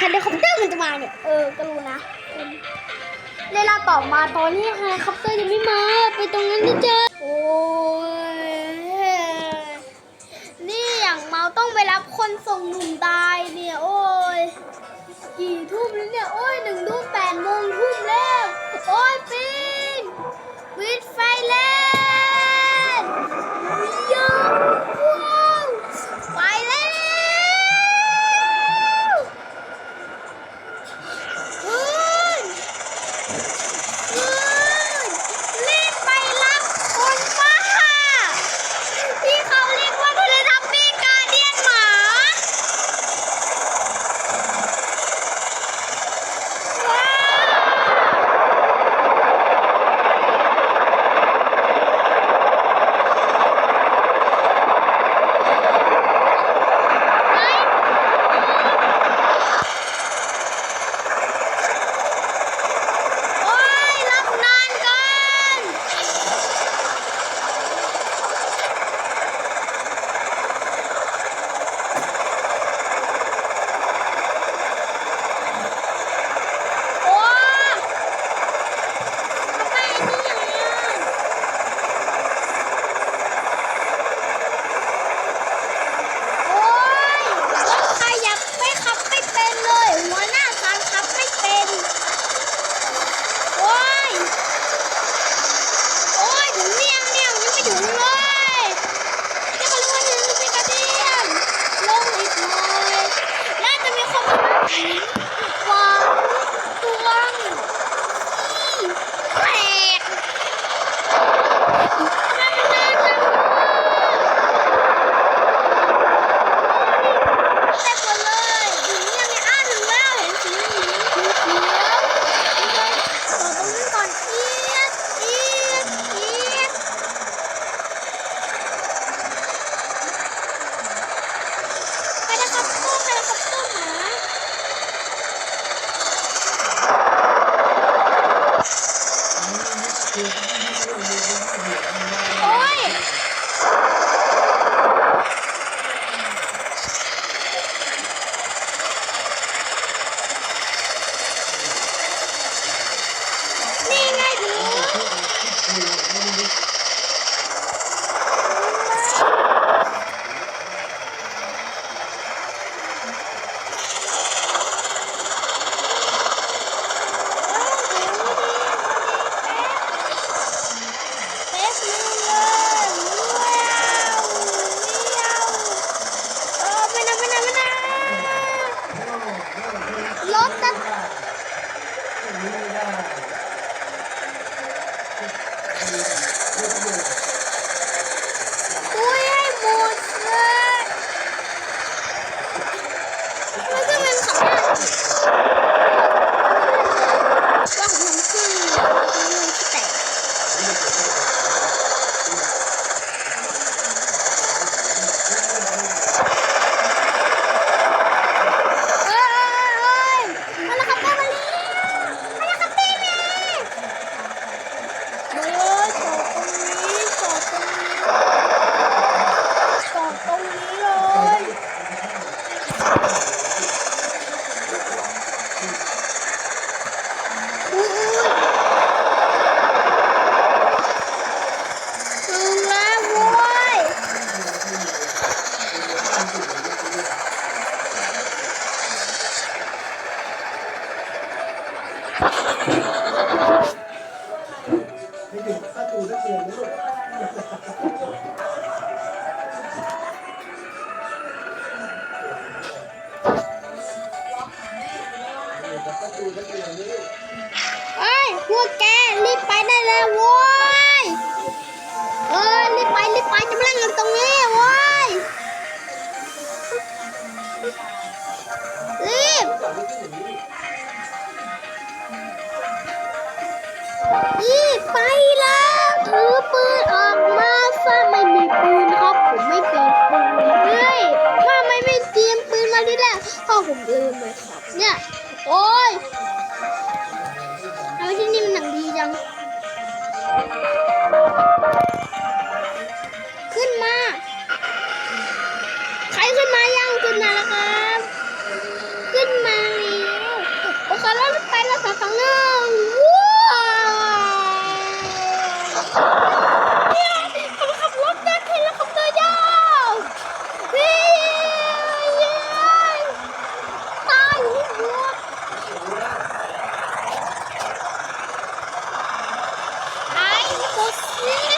เฮลิคอปเตอร์มันจะมาเนี่ย เออก็รู้นะเวลาต่อมาตอนนี้เฮลิคอปเตอร์ยังไม่มา ไปตรงนั้นดิเจอ ถึประตูนัเรีลูกปนักเลูกเอ้พวกแกรีบไปได้เลยโว้ยเออรีบไปรีบไปจะมาเล่นกันตรงนี้โว้ย Yeah.